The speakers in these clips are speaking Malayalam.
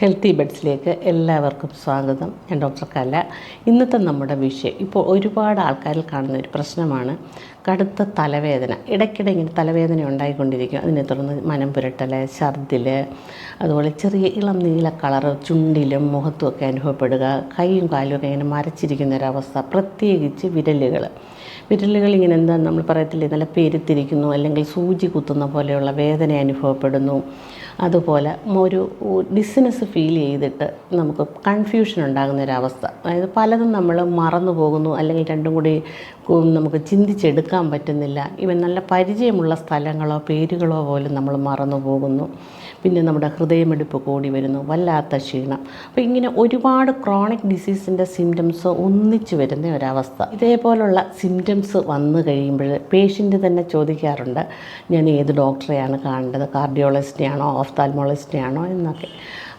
ഹെൽത്തി ബെഡ്സിലേക്ക് എല്ലാവർക്കും സ്വാഗതം. ഞാൻ ഡോക്ടർ കല. ഇന്നത്തെ നമ്മുടെ വിഷയം. ഇപ്പോൾ ഒരുപാട് ആൾക്കാരിൽ കാണുന്ന ഒരു പ്രശ്നമാണ് കടുത്ത തലവേദന. ഇടയ്ക്കിടെ ഇങ്ങനെ തലവേദന ഉണ്ടായിക്കൊണ്ടിരിക്കും. അതിനെ തുടർന്ന് മനം പുരട്ടൽ ഛർദിൽ അതുപോലെ ചെറിയ ഇളം നീല കളറ് ചുണ്ടിലും മുഖത്തുമൊക്കെ അനുഭവപ്പെടുക കൈയും കാലും ഒക്കെ ഇങ്ങനെ മരച്ചിരിക്കുന്ന ഒരവസ്ഥ പ്രത്യേകിച്ച് വിരലുകൾ വിരലുകൾ ഇങ്ങനെ എന്താ നമ്മൾ പറയത്തില്ലേ നല്ല പെരുത്തിരിക്കുന്നു അല്ലെങ്കിൽ സൂചി കുത്തുന്ന പോലെയുള്ള വേദന അനുഭവപ്പെടുന്നു. അതുപോലെ ഒരു ഡിസ്നെസ് ഫീൽ ചെയ്തിട്ട് നമുക്ക് കൺഫ്യൂഷൻ ഉണ്ടാകുന്ന ഒരവസ്ഥ. അതായത് പലതും നമ്മൾ മറന്നു പോകുന്നു അല്ലെങ്കിൽ രണ്ടും കൂടി നമുക്ക് ചിന്തിച്ചെടുക്കാൻ പറ്റുന്നില്ല. ഇവൻ നല്ല പരിചയമുള്ള സ്ഥലങ്ങളോ പേരുകളോ പോലും നമ്മൾ മറന്നു പോകുന്നു. പിന്നെ നമ്മുടെ ഹൃദയമെടുപ്പ് കൂടി വരുന്നു. വല്ലാത്ത ക്ഷീണം. അപ്പോൾ ഇങ്ങനെ ഒരുപാട് ക്രോണിക് ഡിസീസിന്റെ സിംറ്റംസ് ഒന്നിച്ചു വരുന്ന ഒരവസ്ഥ. ഇതേപോലുള്ള സിംറ്റംസ് വന്നു കഴിയുമ്പോൾ പേഷ്യന്റ് തന്നെ ചോദിക്കാറുണ്ട് ഞാൻ ഏത് ഡോക്ടറെയാണ് കാണേണ്ടത്? കാർഡിയോളജിസ്റ്റിനെയാണോ ഓഫ്താൽമോളജിസ്റ്റിനെയാണോ എന്നൊക്കെ.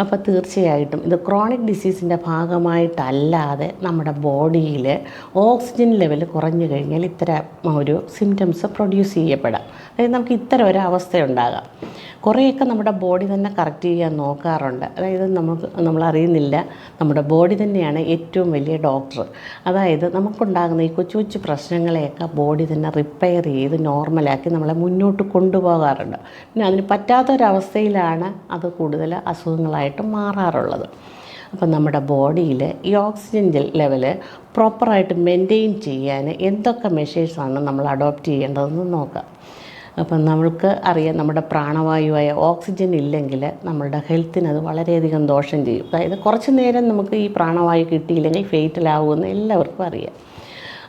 അപ്പോൾ തീർച്ചയായിട്ടും ഇത് ക്രോണിക് ഡിസീസിന്റെ ഭാഗമായിട്ടല്ലാതെ നമ്മുടെ ബോഡിയിൽ ഓക്സിജൻ ലെവൽ കുറഞ്ഞു കഴിഞ്ഞാൽ ഇത്തരം ഒരു സിംറ്റംസ് പ്രൊഡ്യൂസ് ചെയ്യപ്പെടാം. അതായത് നമുക്ക് ഇത്തരം ഒരു അവസ്ഥയുണ്ടാകാം. കുറേയൊക്കെ നമ്മുടെ ബോഡി തന്നെ കറക്റ്റ് ചെയ്യാൻ നോക്കാറുണ്ട്. അതായത് നമുക്ക് നമ്മളറിയുന്നില്ല നമ്മുടെ ബോഡി തന്നെയാണ് ഏറ്റവും വലിയ ഡോക്ടർ അതായത് നമുക്കുണ്ടാകുന്ന ഈ കൊച്ചു കൊച്ചു പ്രശ്നങ്ങളെയൊക്കെ ബോഡി തന്നെ റിപ്പയർ ചെയ്ത് നോർമലാക്കി നമ്മളെ മുന്നോട്ട് കൊണ്ടുപോകാറുണ്ട്. പിന്നെ അതിന് പറ്റാത്തൊരവസ്ഥയിലാണ് അത് കൂടുതൽ അസുഖങ്ങളായിട്ട് മാറാറുള്ളത്. അപ്പം നമ്മുടെ ബോഡിയിൽ ഈ ഓക്സിജൻ ലെവൽ പ്രോപ്പറായിട്ട് മെയിന്റെയിൻ ചെയ്യാൻ എന്തൊക്കെ മെഷേഴ്സാണ് നമ്മൾ അഡോപ്റ്റ് ചെയ്യേണ്ടതെന്ന് നോക്കാം. അപ്പം നമ്മൾക്ക് അറിയാം നമ്മുടെ പ്രാണവായുവായ ഓക്സിജൻ ഇല്ലെങ്കിൽ നമ്മളുടെ ഹെൽത്തിന് അത് വളരെയധികം ദോഷം ചെയ്യും. അതായത് കുറച്ച് നേരം നമുക്ക് ഈ പ്രാണവായു കിട്ടിയില്ലെങ്കിൽ ഫെയ്റ്റലാവുമെന്ന് എല്ലാവർക്കും അറിയാം.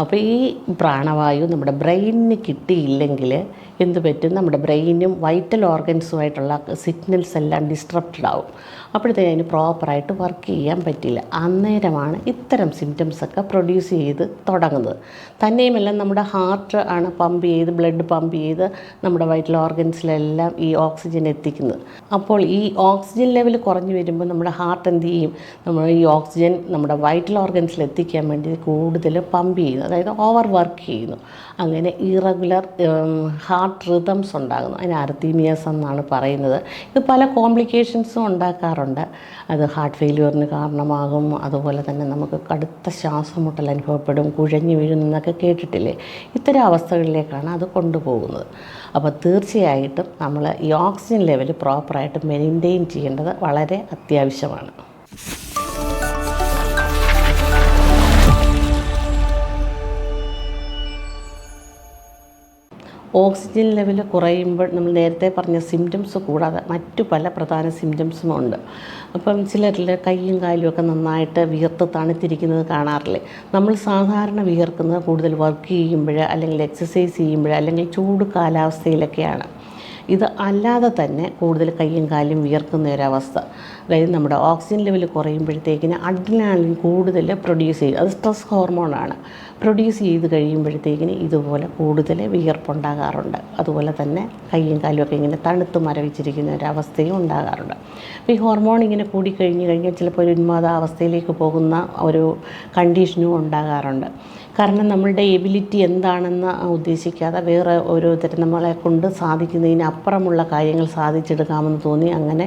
അപ്പോൾ ഈ പ്രാണവായു നമ്മുടെ ബ്രെയിനിന് കിട്ടിയില്ലെങ്കിൽ എന്ത് പറ്റും? നമ്മുടെ ബ്രെയിനും വൈറ്റൽ ഓർഗൻസുമായിട്ടുള്ള സിഗ്നൽസ് എല്ലാം ഡിസ്ട്രപ്റ്റഡ് ആവും അപ്പോഴത്തേക്ക് അതിന് പ്രോപ്പറായിട്ട് വർക്ക് ചെയ്യാൻ പറ്റില്ല. അന്നേരമാണ് ഇത്തരം സിംറ്റംസൊക്കെ പ്രൊഡ്യൂസ് ചെയ്ത് തുടങ്ങുന്നത്. തന്നെയുമല്ല നമ്മുടെ ഹാർട്ട് ആണ് പമ്പ് ചെയ്ത് ബ്ലഡ് പമ്പ് ചെയ്ത് നമ്മുടെ വൈറ്റൽ ഓർഗൻസിലെല്ലാം ഈ ഓക്സിജൻ എത്തിക്കുന്നത്. അപ്പോൾ ഈ ഓക്സിജൻ ലെവൽ കുറഞ്ഞു വരുമ്പോൾ നമ്മുടെ ഹാർട്ട് എന്ത് ചെയ്യും? നമ്മൾ ഈ ഓക്സിജൻ നമ്മുടെ വൈറ്റൽ ഓർഗൻസിൽ എത്തിക്കാൻ വേണ്ടി കൂടുതൽ പമ്പ് ചെയ്യുന്നു. അതായത് ഓവർ വർക്ക് ചെയ്യുന്നു. അങ്ങനെ ഇറഗുലർ ഹാർട്ട് റിതംസ് ഉണ്ടാകുന്നു. അതിന് അർത്തീമിയസ് എന്നാണ് പറയുന്നത്. ഇത് പല കോംപ്ലിക്കേഷൻസും ഉണ്ടാക്കാറുണ്ട്. അത് ഹാർട്ട് ഫെയിലിയറിന് കാരണമാകും. അതുപോലെ തന്നെ നമുക്ക് കടുത്ത ശ്വാസമുട്ടൽ അനുഭവപ്പെടും. കുഴഞ്ഞു വീഴുന്നൊക്കെ കേട്ടിട്ടില്ലേ? ഇത്തരം അവസ്ഥകളിലേക്കാണ് അത് കൊണ്ടുപോകുന്നത്. അപ്പോൾ തീർച്ചയായിട്ടും നമ്മൾ ഈ ഓക്സിജൻ ലെവൽ പ്രോപ്പറായിട്ട് മെയിന്റെയിൻ ചെയ്യേണ്ടത് വളരെ അത്യാവശ്യമാണ്. ഓക്സിജൻ ലെവൽ കുറയുമ്പോൾ നമ്മൾ നേരത്തെ പറഞ്ഞ സിംറ്റംസ് കൂടാതെ മറ്റു പല പ്രധാന സിംറ്റംസും ഉണ്ട്. അപ്പം ചിലരിൽ കൈയും കാലും ഒക്കെ നന്നായിട്ട് വിയർത്ത് തണുത്തിരിക്കുന്നത് കാണാറില്ലേ? നമ്മൾ സാധാരണ വിയർക്കുന്നത് കൂടുതൽ വർക്ക് ചെയ്യുമ്പോൾ അല്ലെങ്കിൽ എക്സസൈസ് ചെയ്യുമ്പോൾ അല്ലെങ്കിൽ ചൂട് കാലാവസ്ഥയിലൊക്കെയാണ്. ഇത് അല്ലാതെ തന്നെ കൂടുതൽ കൈയും കാലും വിയർക്കുന്ന ഒരവസ്ഥ. അതായത് നമ്മുടെ ഓക്സിജൻ ലെവൽ കുറയുമ്പോഴത്തേക്കിന് അഡ്രിനാലിൻ കൂടുതൽ പ്രൊഡ്യൂസ് ചെയ്യും. അത് സ്ട്രെസ് ഹോർമോണാണ് പ്രൊഡ്യൂസ് ചെയ്ത് കഴിയുമ്പോഴത്തേക്കിന് ഇതുപോലെ കൂടുതൽ വിയർപ്പുണ്ടാകാറുണ്ട്. അതുപോലെ തന്നെ കയ്യും കാലും ഒക്കെ ഇങ്ങനെ തണുത്ത് മരവിച്ചിരിക്കുന്ന ഒരവസ്ഥയും ഉണ്ടാകാറുണ്ട്. അപ്പോൾ ഈ ഹോർമോൺ ഇങ്ങനെ കൂടിക്കഴിഞ്ഞ് കഴിഞ്ഞാൽ ചിലപ്പോൾ ഒരു ഉന്മാദാവസ്ഥയിലേക്ക് പോകുന്ന ഒരു കണ്ടീഷനും ഉണ്ടാകാറുണ്ട്. കാരണം നമ്മളുടെ എബിലിറ്റി എന്താണെന്ന് ഉദ്ദേശിക്കാതെ വേറെ ഓരോരുത്തരും നമ്മളെ കൊണ്ട് സാധിക്കുന്നതിനപ്പുറമുള്ള കാര്യങ്ങൾ സാധിച്ചെടുക്കാമെന്ന് തോന്നി അങ്ങനെ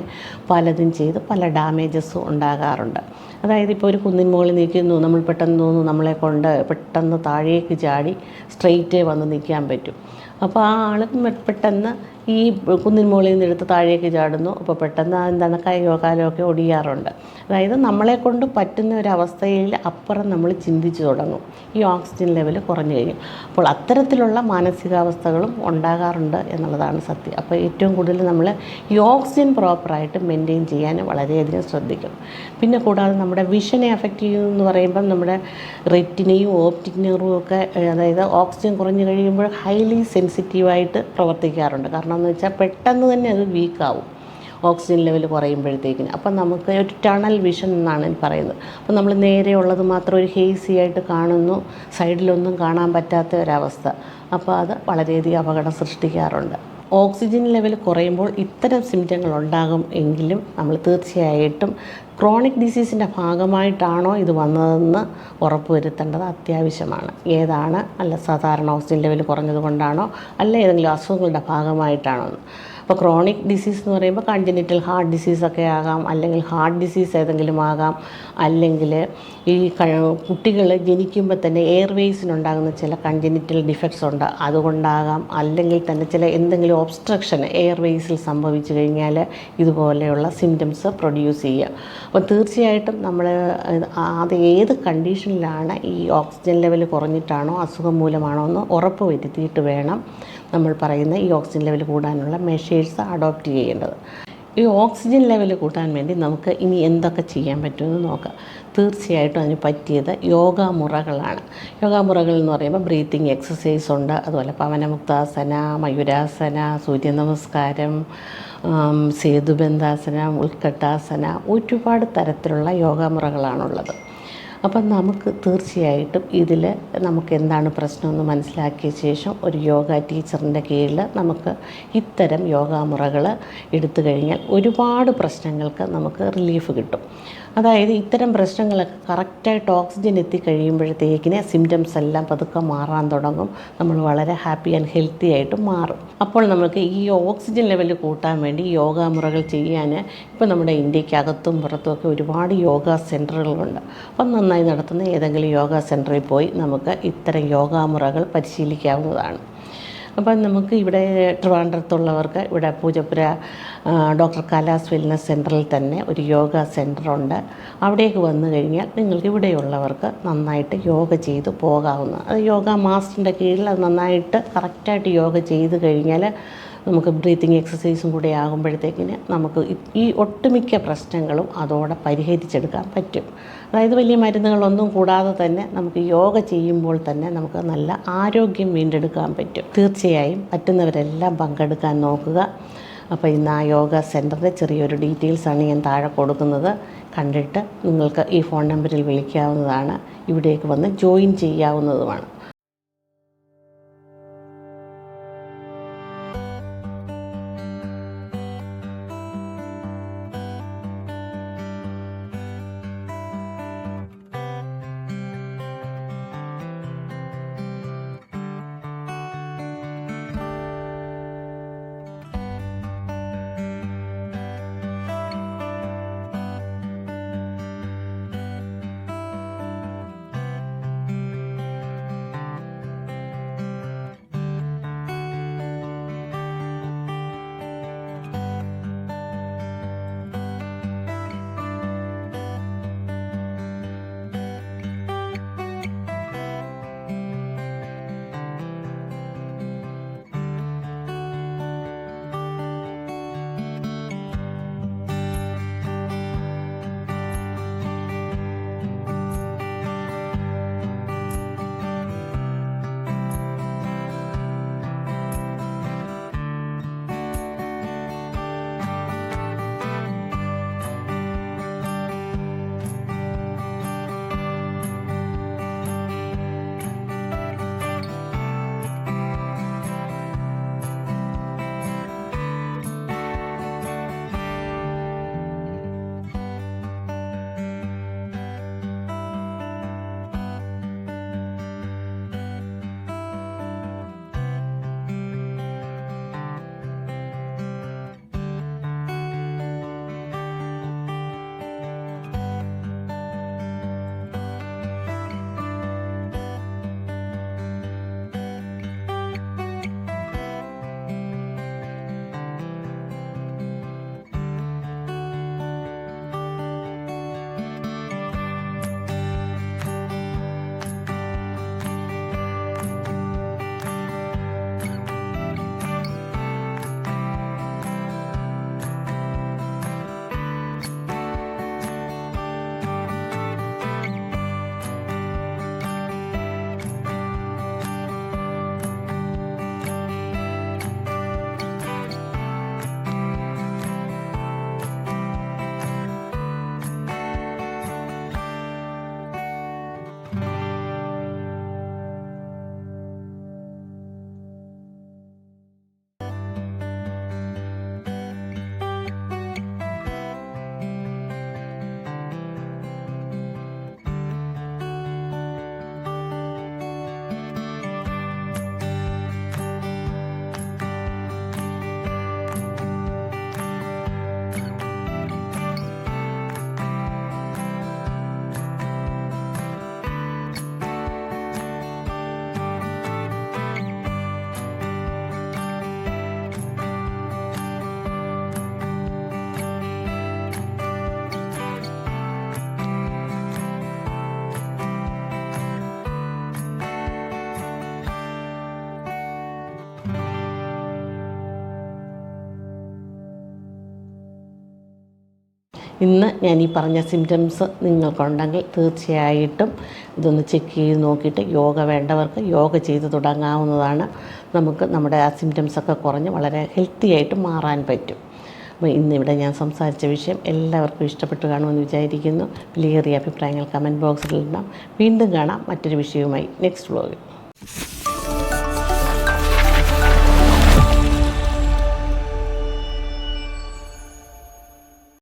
പലതും ചെയ്ത് പല ഡാമേജസും ഉണ്ടാകാറുണ്ട്. അതായത് ഇപ്പോൾ ഒരു കുന്നിൻ മുകളിൽ നിൽക്കുന്നു നമ്മൾ പെട്ടെന്ന് തോന്നുന്നു നമ്മളെ കൊണ്ട് പെട്ടെന്ന് താഴേക്ക് ചാടി സ്ട്രെയിറ്റേ വന്ന് നിൽക്കാൻ പറ്റും. അപ്പോൾ ആ ആൾ പെട്ടെന്ന് ഈ കുന്നിൻ മുകളിൽ നിന്ന് എടുത്ത് താഴേക്ക് ചാടുന്നു. അപ്പോൾ പെട്ടെന്ന് എന്താണ് കൈയോ കാലോ ഒക്കെ ഒടിയാറുണ്ട്. അതായത് നമ്മളെ കൊണ്ട് പറ്റുന്ന ഒരവസ്ഥയിൽ അപ്പുറം നമ്മൾ ചിന്തിച്ചു തുടങ്ങും. ഈ ഓക്സിജൻ ലെവൽ കുറഞ്ഞു കഴിഞ്ഞു. അപ്പോൾ അത്തരത്തിലുള്ള മാനസികാവസ്ഥകളും ഉണ്ടാകാറുണ്ട് എന്നുള്ളതാണ് സത്യം. അപ്പോൾ ഏറ്റവും കൂടുതൽ നമ്മൾ ഈ ഓക്സിജൻ പ്രോപ്പറായിട്ട് മെയിന്റെയിൻ ചെയ്യാൻ വളരെയധികം ശ്രദ്ധിക്കണം. പിന്നെ കൂടാതെ നമ്മുടെ വിഷനെ അഫക്റ്റ് ചെയ്യുമെന്ന് പറയുമ്പം നമ്മുടെ റെറ്റിനെയും ഓപ്റ്റിക് നെർവും ഒക്കെ അതായത് ഓക്സിജൻ കുറഞ്ഞു കഴിയുമ്പോൾ ഹൈലി സെൻസിറ്റീവായിട്ട് പ്രവർത്തിക്കാറുണ്ട്. കാരണം എന്ന് വെച്ചാൽ പെട്ടെന്ന് തന്നെ അത് വീക്കാവും ഓക്സിജൻ ലെവൽ കുറയുമ്പോഴത്തേക്കിന്. അപ്പം നമുക്ക് ഒരു ടണൽ വിഷൻ എന്നാണ് പറയുന്നത്. അപ്പം നമ്മൾ നേരെ ഉള്ളത് മാത്രം ഒരു ഹേസി ആയിട്ട് കാണുന്നു. സൈഡിലൊന്നും കാണാൻ പറ്റാത്ത ഒരവസ്ഥ. അപ്പോൾ അത് വളരെയധികം അപകടം സൃഷ്ടിക്കാറുണ്ട്. ഓക്സിജൻ ലെവൽ കുറയുമ്പോൾ ഇത്തരം സിംറ്റങ്ങൾ ഉണ്ടാകും എങ്കിലും നമ്മൾ തീർച്ചയായിട്ടും ക്രോണിക് ഡിസീസിന്റെ ഭാഗമായിട്ടാണോ ഇത് വന്നതെന്ന് ഉറപ്പുവരുത്തേണ്ടത് അത്യാവശ്യമാണ്. ഏതാണ്? അല്ല സാധാരണ ഓക്സിജൻ ലെവൽ കുറഞ്ഞത് കൊണ്ടാണോ? അല്ല ഏതെങ്കിലും അസുഖങ്ങളുടെ ഭാഗമായിട്ടാണോ എന്ന്. അപ്പോൾ ക്രോണിക് ഡിസീസ് എന്ന് പറയുമ്പോൾ കൺജനിറ്റൽ ഹാർട്ട് ഡിസീസൊക്കെ ആകാം അല്ലെങ്കിൽ ഹാർട്ട് ഡിസീസ് ഏതെങ്കിലും ആകാം അല്ലെങ്കിൽ ഈ കുട്ടികൾ ജനിക്കുമ്പോൾ തന്നെ എയർവേസിനുണ്ടാകുന്ന ചില കൺജനിറ്റൽ ഡിഫക്ട്സ് ഉണ്ട്. അതുകൊണ്ടാകാം. അല്ലെങ്കിൽ തന്നെ ചില എന്തെങ്കിലും ഒബ്സ്ട്രക്ഷൻ എയർവേസിൽ സംഭവിച്ചു കഴിഞ്ഞാൽ ഇതുപോലെയുള്ള സിംറ്റംസ് പ്രൊഡ്യൂസ് ചെയ്യുക. അപ്പോൾ തീർച്ചയായിട്ടും നമ്മൾ അത് ഏത് കണ്ടീഷനിലാണ് ഈ ഓക്സിജൻ ലെവൽ കുറഞ്ഞിട്ടാണോ അസുഖം മൂലമാണോ എന്ന് ഉറപ്പ് വരുത്തിയിട്ട് വേണം. നമ്മൾ പറയുന്ന ഈ ഓക്സിജൻ ലെവൽ കൂടാനുള്ള മെഷേഴ്സ് അഡോപ്റ്റ് ചെയ്യേണ്ടത്. ഈ ഓക്സിജൻ ലെവൽ കൂട്ടാൻ വേണ്ടി നമുക്ക് ഇനി എന്തൊക്കെ ചെയ്യാൻ പറ്റുമെന്ന് നോക്കാം. തീർച്ചയായിട്ടും അതിന് പറ്റിയത് യോഗ മുറകളാണ്. യോഗ മുറകൾ എന്ന് പറയുമ്പോൾ ബ്രീത്തിങ് എക്സസൈസ് ഉണ്ട്. അതുപോലെ പവനമുക്താസന മയൂരാസന സൂര്യ നമസ്കാരം സേതുബന്ധാസന ഉൾക്കട്ടാസന ഒരുപാട് തരത്തിലുള്ള യോഗ മുറകളാണുള്ളത്. അപ്പം നമുക്ക് തീർച്ചയായിട്ടും ഇതിൽ നമുക്ക് എന്താണ് പ്രശ്നമെന്ന് മനസ്സിലാക്കിയ ശേഷം ഒരു യോഗ ടീച്ചറിന്റെ കീഴിൽ നമുക്ക് ഇത്തരം യോഗാമുറകൾ എടുത്തു കഴിഞ്ഞാൽ ഒരുപാട് പ്രശ്നങ്ങൾക്ക് നമുക്ക് റിലീഫ് കിട്ടും. അതായത് ഇത്തരം പ്രശ്നങ്ങളൊക്കെ കറക്റ്റായിട്ട് ഓക്സിജൻ എത്തിക്കഴിയുമ്പോഴത്തേക്കിന് സിംറ്റംസ് എല്ലാം പതുക്കെ മാറാൻ തുടങ്ങും. നമ്മൾ വളരെ ഹാപ്പി ആൻഡ് ഹെൽത്തി ആയിട്ട് മാറും. അപ്പോൾ നമുക്ക് ഈ ഓക്സിജൻ ലെവൽ കൂട്ടാൻ വേണ്ടി യോഗാമുറകൾ ചെയ്യാൻ ഇപ്പോൾ നമ്മുടെ ഇന്ത്യക്കകത്തും പുറത്തും ഒക്കെ ഒരുപാട് യോഗ സെന്ററുകളുണ്ട് അപ്പം നന്നായി നടത്തുന്ന ഏതെങ്കിലും യോഗ സെന്ററിൽ പോയി നമുക്ക് ഇത്തരം യോഗാമുറകൾ പരിശീലിക്കാവുന്നതാണ്. അപ്പം നമുക്ക് ഇവിടെ ട്രിവാൻഡ്രത്തുള്ളവർക്ക് ഇവിടെ പൂജപ്പുര ഡോക്ടർ കലാസ് വെൽനസ് സെന്ററിൽ തന്നെ ഒരു യോഗ സെന്ററുണ്ട് അവിടേക്ക് വന്നു കഴിഞ്ഞാൽ നിങ്ങൾക്ക് ഇവിടെയുള്ളവർക്ക് നന്നായിട്ട് യോഗ ചെയ്ത് പോകാവുന്ന അത് യോഗ മാസ്റ്ററിന്റെ കീഴിൽ അത് നന്നായിട്ട് കറക്റ്റായിട്ട് യോഗ ചെയ്ത് കഴിഞ്ഞാൽ നമുക്ക് ബ്രീത്തിങ് എക്സസൈസും കൂടെ ആകുമ്പോഴത്തേക്കിന് നമുക്ക് ഈ ഒട്ടുമിക്ക പ്രശ്നങ്ങളും അതോടെ പരിഹരിച്ചെടുക്കാൻ പറ്റും. അതായത് വലിയ മരുന്നുകളൊന്നും കൂടാതെ തന്നെ നമുക്ക് യോഗ ചെയ്യുമ്പോൾ തന്നെ നമുക്ക് നല്ല ആരോഗ്യം വീണ്ടെടുക്കാൻ പറ്റും. തീർച്ചയായും പറ്റുന്നവരെല്ലാം പങ്കെടുക്കാൻ നോക്കുക. അപ്പോൾ ഇന്ന് ആ യോഗ സെന്ററിന്റെ ചെറിയൊരു ഡീറ്റെയിൽസാണ് ഞാൻ താഴെ കൊടുക്കുന്നത്. കണ്ടിട്ട് നിങ്ങൾക്ക് ഈ ഫോൺ നമ്പറിൽ വിളിക്കാവുന്നതാണ്. ഇവിടേക്ക് വന്ന് ജോയിൻ ചെയ്യാവുന്നതുമാണ്. ഇന്ന് ഞാൻ ഈ പറഞ്ഞ സിംറ്റംസ് നിങ്ങൾക്കുണ്ടെങ്കിൽ തീർച്ചയായിട്ടും ഇതൊന്ന് ചെക്ക് ചെയ്ത് നോക്കിയിട്ട് യോഗ വേണ്ടവർക്ക് യോഗ ചെയ്ത് തുടങ്ങാവുന്നതാണ്. നമുക്ക് നമ്മുടെ ആ സിംറ്റംസൊക്കെ കുറഞ്ഞ് വളരെ ഹെൽത്തി ആയിട്ട് മാറാൻ പറ്റും. അപ്പോൾ ഇന്നിവിടെ ഞാൻ സംസാരിച്ച വിഷയം എല്ലാവർക്കും ഇഷ്ടപ്പെട്ട് കാണുമെന്ന് വിചാരിക്കുന്നു. വിലയേറിയ അഭിപ്രായങ്ങൾ കമന്റ് ബോക്സിൽ ഇടാം. വീണ്ടും കാണാം മറ്റൊരു വിഷയവുമായി. നെക്സ്റ്റ് വ്ലോഗിൽ